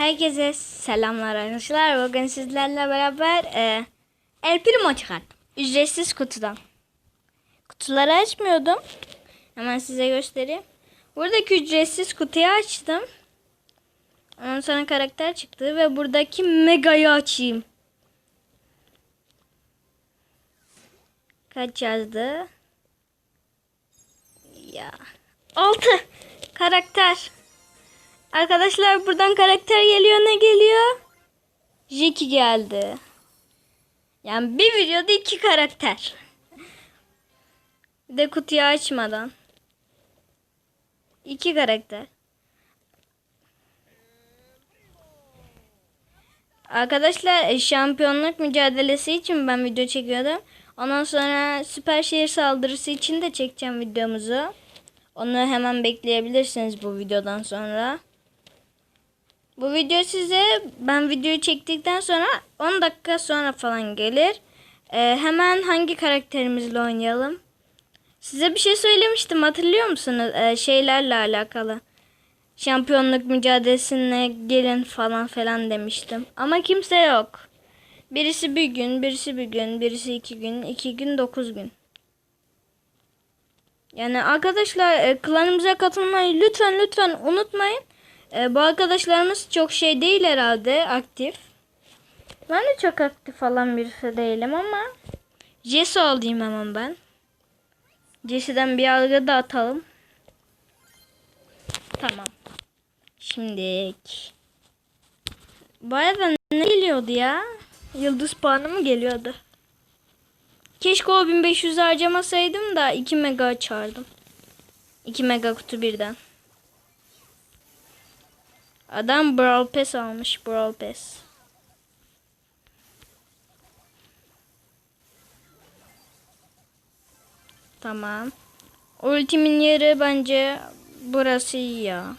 Herkese selamlar arkadaşlar. Bugün sizlerle beraber e, El Primo çıkarttım. Ücretsiz kutudan. Kutuları açmıyordum. Hemen size göstereyim. Buradaki ücretsiz kutuyu açtım. Ondan sonra karakter çıktı ve buradaki Mega'yı açayım. Kaç yazdı? Ya. 6 karakter. Arkadaşlar buradan karakter geliyor ne geliyor? Jackie geldi. Yani bir videoda iki karakter. Bir de kutuyu açmadan. İki karakter. Arkadaşlar şampiyonluk mücadelesi için ben video çekiyordum. Ondan sonra süper şehir saldırısı için de çekeceğim videomuzu. Onu hemen bekleyebilirsiniz bu videodan sonra. Bu video size ben videoyu çektikten sonra 10 dakika sonra falan gelir. Ee, hemen hangi karakterimizle oynayalım? Size bir şey söylemiştim hatırlıyor musunuz? Ee, şeylerle alakalı. Şampiyonluk mücadelesine gelin falan filan demiştim. Ama kimse yok. Birisi bir gün, birisi bir gün, birisi iki gün, iki gün, dokuz gün. Yani arkadaşlar e, klanımıza katılmayı lütfen lütfen unutmayın. E, bu arkadaşlarımız çok şey değil herhalde aktif. Ben de çok aktif falan birisi değilim ama Jesse olayım hemen ben. Jesse'den bir algı da atalım. Tamam. Şimdi arada ne geliyordu ya? Yıldız puanı mı geliyordu? Keşke o 1500 harcamasaydım da 2 mega açardım. 2 mega kutu birden. Adam Brawl Pass almış. Brawl Pass. Tamam. Ultimin yeri bence burası iyi ya.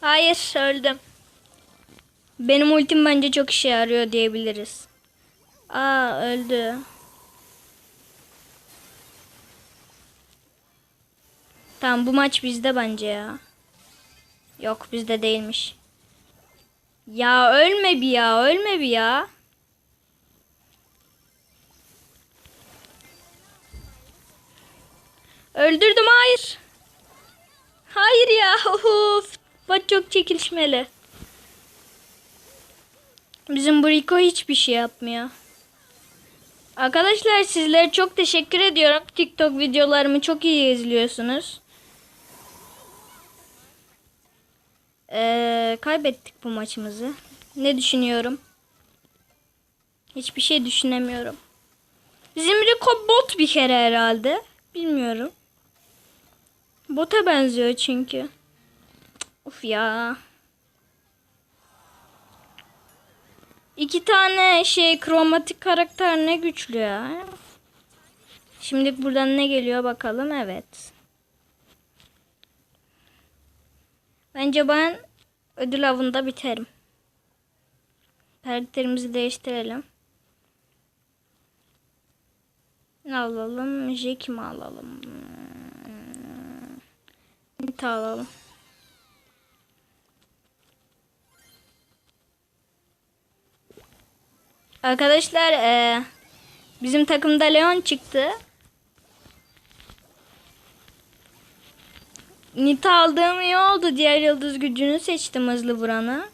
Hayır öldüm. Benim ultim bence çok işe yarıyor diyebiliriz. Aa öldü. Tamam bu maç bizde bence ya. Yok bizde değilmiş. Ya ölme bir ya ölme bir ya. Öldürdüm hayır. Hayır ya. Of. Bak çok çekilişmeli. Bizim bu Rico hiçbir şey yapmıyor. Arkadaşlar sizlere çok teşekkür ediyorum. TikTok videolarımı çok iyi izliyorsunuz. Ee, kaybettik bu maçımızı. Ne düşünüyorum? Hiçbir şey düşünemiyorum. Bizim Rico bot bir kere herhalde. Bilmiyorum. Bota benziyor çünkü. Of ya. İki tane şey kromatik karakter ne güçlü ya. Şimdi buradan ne geliyor bakalım. Evet. Bence ben ödül avında biterim. Karakterimizi değiştirelim. Ne alalım? Jack mi alalım? Nita alalım. Arkadaşlar eee, bizim takımda Leon çıktı. Nita aldığım iyi oldu. Diğer yıldız gücünü seçtim hızlı vuranı.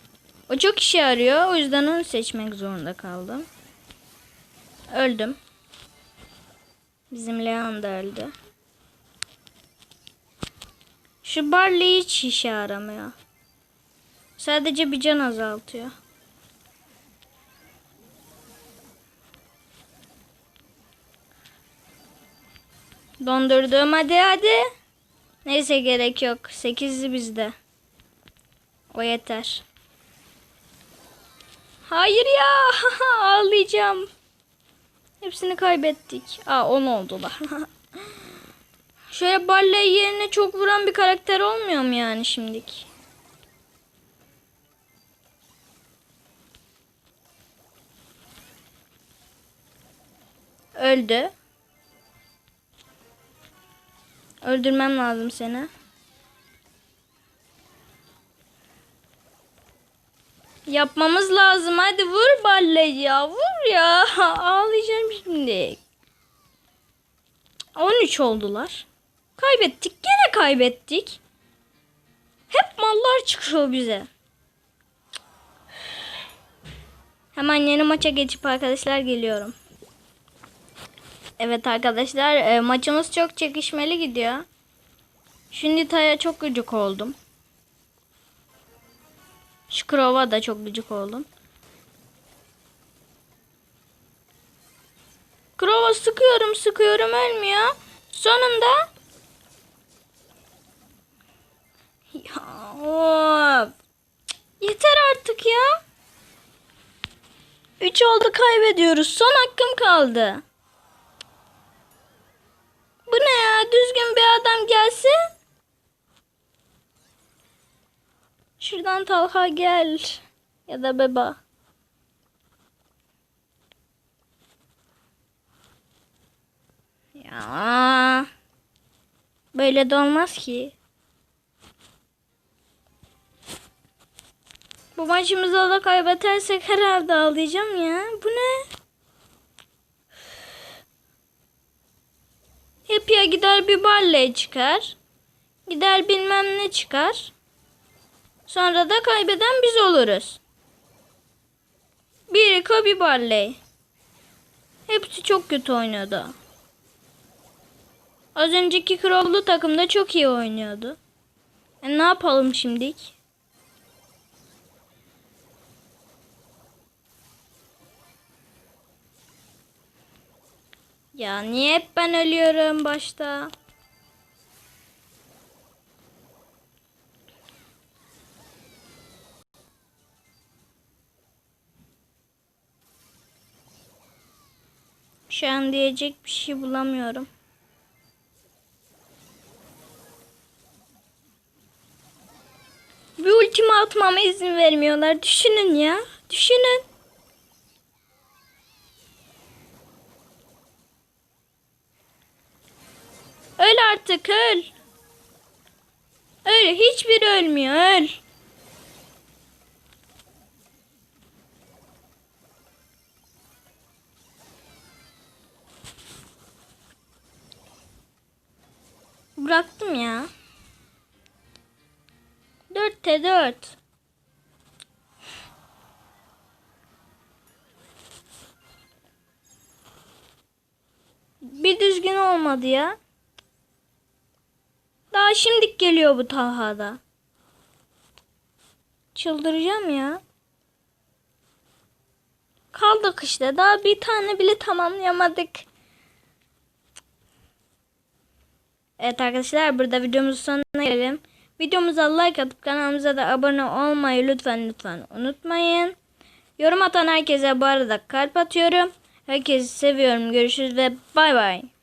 O çok işe yarıyor. O yüzden onu seçmek zorunda kaldım. Öldüm. Bizim Leon da öldü. Şu Barley hiç işe yaramıyor. Sadece bir can azaltıyor. Dondurdum hadi hadi. Neyse gerek yok. 8'li bizde. O yeter. Hayır ya. Ağlayacağım. Hepsini kaybettik. Aa 10 oldular. Şöyle Barley yerine çok vuran bir karakter olmuyor mu yani şimdiki? Öldü. Öldürmem lazım seni. Yapmamız lazım. Hadi vur balle ya. Vur ya. Ağlayacağım şimdi. 13 oldular. Kaybettik. Gene kaybettik. Hep mallar çıkıyor bize. Hemen yeni maça geçip arkadaşlar geliyorum. Evet arkadaşlar e, maçımız çok çekişmeli gidiyor. Şimdi Taya çok gıcık oldum. Şkrova da çok gıcık oldum. Krova sıkıyorum sıkıyorum ölmüyor. Sonunda ya. Yeter artık ya. 3 oldu kaybediyoruz. Son hakkım kaldı. Gelsin. Şuradan Talha gel. Ya da Beba. Ya. Böyle de olmaz ki. Bu maçımızda da kaybedersek herhalde ağlayacağım ya. Bu ne? Hep ya gider bir balle çıkar. Gider bilmem ne çıkar. Sonra da kaybeden biz oluruz. Bir Rico bir. Hepsi çok kötü oynadı. Az önceki Crow'lu takımda çok iyi oynuyordu. E, ne yapalım şimdilik? Ya niye hep ben ölüyorum başta? Şu an diyecek bir şey bulamıyorum. Bir ultimi atmama izin vermiyorlar. Düşünün ya. Düşünün. Öl artık öl. Öl. Hiçbiri ölmüyor. Öl. Bıraktım ya. 4'te 4. Bir düzgün olmadı ya. Daha şimdik geliyor bu Taha'da. Çıldıracağım ya. Kaldık işte. Daha bir tane bile tamamlayamadık. Evet arkadaşlar burada videomuzun sonuna gelelim. Videomuza like atıp kanalımıza da abone olmayı lütfen lütfen unutmayın. Yorum atan herkese bu arada kalp atıyorum. Herkesi seviyorum. Görüşürüz ve bay bay.